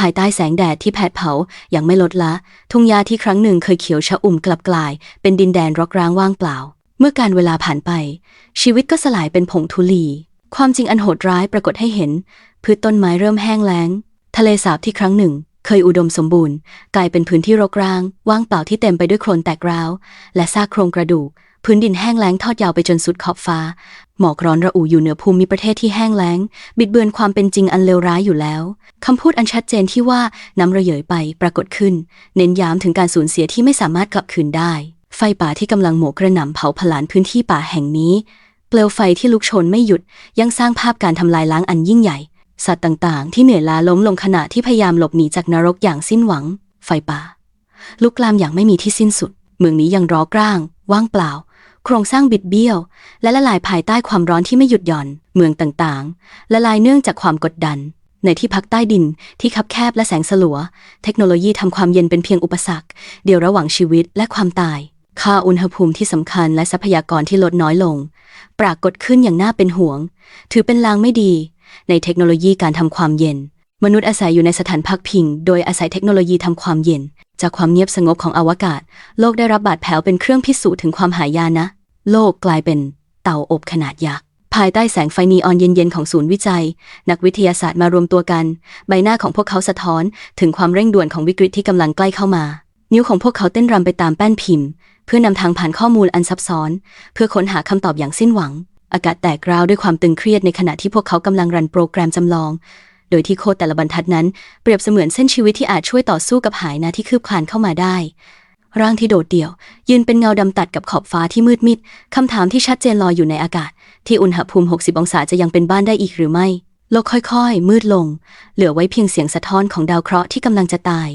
ภายใต้แสงแดดที่แผดเผาอย่างไม่ลดละ ทุ่งหญ้าที่ครั้งหนึ่งเคยเขียวชะอุ่มกลับกลาย เป็นดินแดนรกร้างว่างเปล่า เมื่อการเวลาผ่านไป ชีวิตก็สลายเป็นผงธุลี ความจริงอันโหดร้ายปรากฏให้เห็น พืชต้นไม้เริ่มแห้งแล้ง ทะเลสาบที่ครั้งหนึ่ง เคยอุดมสมบูรณ์ กลายเป็นพื้นที่รกร้าง ว่างเปล่าที่เต็มไปด้วยโคลนแตกร้าว และซากโครงกระดูก พื้นดินแห้งแล้งทอดยาวไปจนสุดขอบฟ้า หมอกร้อนระอุอยู่เหนือภูมิประเทศที่แห้งแล้ง บิดเบือนความเป็นจริงอันเลวร้ายอยู่แล้วคำพูดอันชัดเจนที่ว่าน้ำระเหยไปปรากฏขึ้น เน้นย้ำถึงการสูญเสียที่ไม่สามารถกลับคืนได้ ไฟป่าที่กำลังโหมกระหน่ำเผาผลาญพื้นที่ป่าแห่งนี้ เปลวไฟที่ลุกโชนไม่หยุด ยังสร้างภาพการทำลายล้างอันยิ่งใหญ่ สัตว์ต่างๆ ที่เหนื่อยล้าล้มลงขณะที่พยายามหลบหนีจากนรกอย่างสิ้นหวัง ไฟป่าลุกลามอย่างไม่มีที่สิ้นสุด เมืองนี้ยังร้อกร้าง ว่างเปล่า โครงสร้างบิดเบี้ยว และละลายภายใต้ความร้อนที่ไม่หยุดหย่อน เมืองต่างๆ ละลายเนื่องจากความกดดัน ในที่พักใต้ดินที่คับแคบและแสงสลัว เทคโนโลยีทำความเย็นเป็นเพียงอุปสรรค เดียวระหว่างชีวิตและความตาย ค่าอุณหภูมิที่สำคัญและทรัพยากรที่ลดน้อยลง ปรากฏขึ้นอย่างน่าเป็นห่วง ถือเป็นลางไม่ดี ในเทคโนโลยีการทำความเย็น มนุษย์อาศัยอยู่ในสถานพักพิง โดยอาศัยเทคโนโลยีทำความเย็น จากความเงียบสงบของอวกาศ โลกได้รับบาดแผลเป็นเครื่องพิสูจน์ถึงความหายานะ โลกกลายเป็นเต่าอบขนาดยักษ์ภายใต้แสงไฟนีออนเย็นๆของศูนย์วิจัย นักวิทยาศาสตร์มารวมตัวกัน ใบหน้าของพวกเขาสะท้อน ถึงความเร่งด่วนของวิกฤตที่กำลังใกล้เข้ามา นิ้วของพวกเขาเต้นรำไปตามแป้นพิมพ์ เพื่อนำทางผ่านข้อมูลอันซับซ้อน เพื่อค้นหาคำตอบอย่างสิ้นหวัง อากาศแตกราวด้วยความตึงเครียดในขณะที่พวกเขากำลังรันโปรแกรมจำลอง โดยที่โคดแต่ละบรรทัดนั้น เปรียบเสมือนเส้นชีวิตที่อาจช่วยต่อสู้กับหายนะที่คืบคลานเข้ามาได้ ร่างที่โดดเดี่ยว ยืนเป็นเงาดำตัดกับขอบฟ้าที่มืดมิดคำถามที่ชัดเจนลอยอยู่ในอากาศ ที่อุณหภูมิ 60 องศาจะยังเป็นบ้านได้อีกหรือไม่โลกค่อยๆ มืดลง เหลือไว้เพียงเสียงสะท้อนของดาวเคราะห์ที่กำลังจะตาย